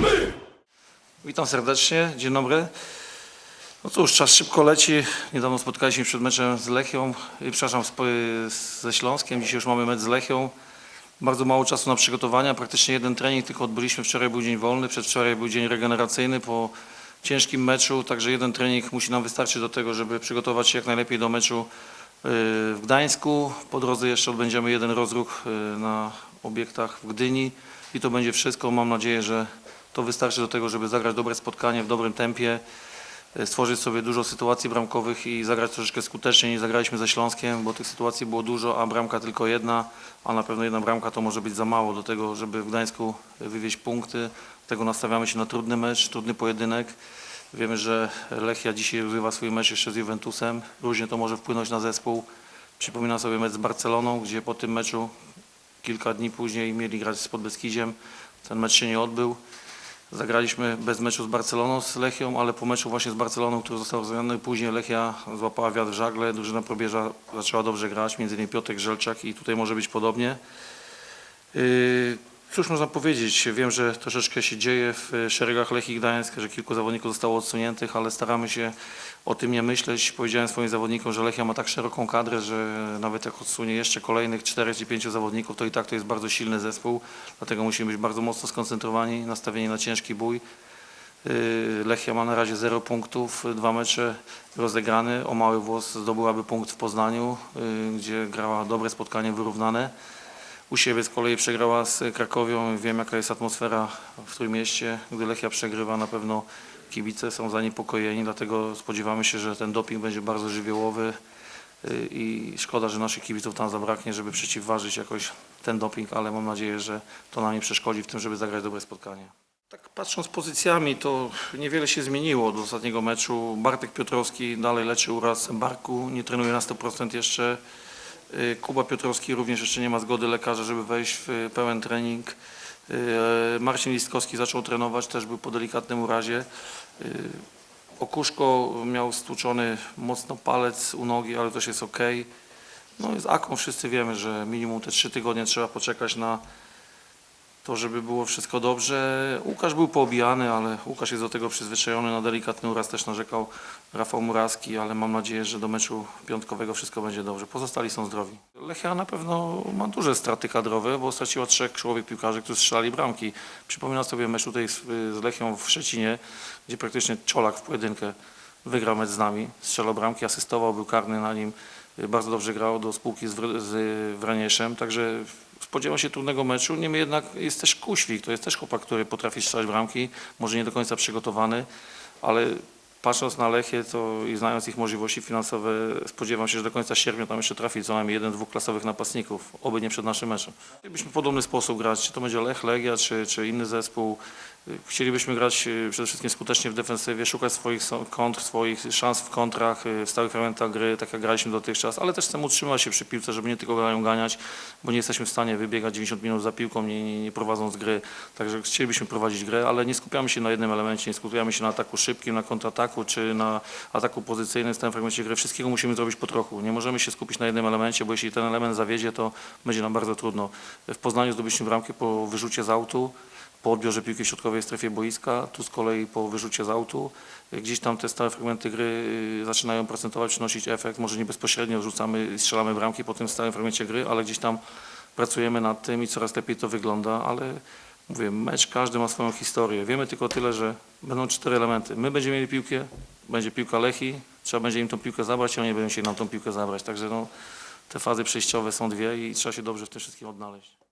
my! Witam serdecznie, dzień dobry. No cóż, czas szybko leci. Niedawno spotkaliśmy się przed meczem z Lechią, przepraszam, z, ze Śląskiem. Dzisiaj już mamy mecz z Lechią. Bardzo mało czasu na przygotowania, praktycznie jeden trening tylko odbyliśmy. Wczoraj był dzień wolny, przedwczoraj był dzień regeneracyjny po ciężkim meczu, także jeden trening musi nam wystarczyć do tego, żeby przygotować się jak najlepiej do meczu y, w Gdańsku. Po drodze jeszcze odbędziemy jeden rozruch y, na obiektach w Gdyni i to będzie wszystko. Mam nadzieję, że to wystarczy do tego, żeby zagrać dobre spotkanie w dobrym tempie, y, stworzyć sobie dużo sytuacji bramkowych i zagrać troszeczkę skuteczniej niż zagraliśmy ze Śląskiem, bo tych sytuacji było dużo, a bramka tylko jedna, a na pewno jedna bramka to może być za mało do tego, żeby w Gdańsku wywieźć punkty. Dlatego nastawiamy się na trudny mecz, trudny pojedynek. Wiemy, że Lechia dzisiaj rozgrywa swój mecz jeszcze z Juventusem. Różnie to może wpłynąć na zespół. Przypominam sobie mecz z Barceloną, gdzie po tym meczu kilka dni później mieli grać z Podbeskidziem. Ten mecz się nie odbył. Zagraliśmy bez meczu z Barceloną, z Lechią, ale po meczu właśnie z Barceloną, który został rozegrany, później Lechia złapała wiatr w żagle, drużyna probierza zaczęła dobrze grać, między innymi Piotrek Żelczak i tutaj może być podobnie. Yy, Cóż można powiedzieć, wiem, że troszeczkę się dzieje w szeregach Lechii Gdańsk, że kilku zawodników zostało odsuniętych, ale staramy się o tym nie myśleć. Powiedziałem swoim zawodnikom, że Lechia ma tak szeroką kadrę, że nawet jak odsunie jeszcze kolejnych 4 czy 5 zawodników, to i tak to jest bardzo silny zespół, dlatego musimy być bardzo mocno skoncentrowani, nastawieni na ciężki bój. Yy, Lechia ma na razie 0 punktów, dwa mecze rozegrane. O mały włos zdobyłaby punkt w Poznaniu, yy, gdzie grała dobre spotkanie wyrównane. U siebie z kolei przegrała z Krakowią. Wiem jaka jest atmosfera w Trójmieście. Gdy Lechia przegrywa na pewno kibice są zaniepokojeni, dlatego spodziewamy się, że ten doping będzie bardzo żywiołowy yy, i szkoda, że naszych kibiców tam zabraknie, żeby przeciwważyć jakoś ten doping, ale mam nadzieję, że to nam nie przeszkodzi w tym, żeby zagrać dobre spotkanie. Tak patrząc pozycjami, to niewiele się zmieniło od ostatniego meczu. Bartek Piotrowski dalej leczy uraz barku, nie trenuje na 100% jeszcze. Y, Kuba Piotrowski również jeszcze nie ma zgody lekarza, żeby wejść w pełen trening. Y, Marcin Listkowski zaczął trenować, też był po delikatnym urazie. Y, Okuszko miał stłuczony mocno palec u nogi, ale też jest ok. No z Aką wszyscy wiemy, że minimum te trzy tygodnie trzeba poczekać na to, żeby było wszystko dobrze. Łukasz był poobijany, ale Łukasz jest do tego przyzwyczajony. Na delikatny uraz też narzekał Rafał Muraski, ale mam nadzieję, że do meczu piątkowego wszystko będzie dobrze. Pozostali są zdrowi. Lechia na pewno ma duże straty kadrowe, bo straciła trzech czołowych piłkarzy, którzy strzelali bramki. Przypominam sobie mecz tutaj z, Lechią w Szczecinie, gdzie praktycznie Czolak w pojedynkę wygrał mecz z nami. Strzelał bramki, asystował, był karny na nim. Bardzo dobrze grał do spółki z, z Wranieszem, także spodziewam się trudnego meczu. Niemniej jednak jest też Kuświk, to jest też chłopak, który potrafi strzelać bramki, może nie do końca przygotowany, ale patrząc na Lechię to i znając ich możliwości finansowe, spodziewam się, że do końca sierpnia tam jeszcze trafi co najmniej jeden, dwóch klasowych napastników, oby nie przed naszym meczem. Chcielibyśmy w podobny sposób grać, czy to będzie Lech, Legia, czy, czy inny zespół. Chcielibyśmy grać y, przede wszystkim skutecznie w defensywie, szukać swoich kontr, swoich szans w kontrach, y, w stałych fragmentach gry, tak jak graliśmy dotychczas, ale też chcemy utrzymać się przy piłce, żeby nie tylko ją ganiać, bo nie jesteśmy w stanie wybiegać 90 minut za piłką, nie, nie, nie prowadząc gry. Także chcielibyśmy prowadzić grę, ale nie skupiamy się na jednym elemencie, nie skupiamy się na ataku szybkim, na kontrataku, czy na ataku pozycyjnym w stałym fragmencie gry. Wszystkiego musimy zrobić po trochu. Nie możemy się skupić na jednym elemencie, bo jeśli ten element zawiedzie, to będzie nam bardzo trudno. W Poznaniu zdobyliśmy bramkę po wyrzucie z autu po odbiorze piłki środkowej strefie boiska, tu z kolei po wyrzucie z autu. Gdzieś tam te stałe fragmenty gry y, zaczynają procentować, przynosić efekt. Może nie bezpośrednio rzucamy i strzelamy bramki po tym stałym fragmencie gry, ale gdzieś tam pracujemy nad tym i coraz lepiej to wygląda, ale mówię, mecz każdy ma swoją historię. Wiemy tylko tyle, że będą cztery elementy. My będziemy mieli piłkę, będzie piłka Lechi, trzeba będzie im tą piłkę zabrać, a oni będą chcieli nam tą piłkę zabrać. Także no, te fazy przejściowe są dwie i trzeba się dobrze w tym wszystkim odnaleźć.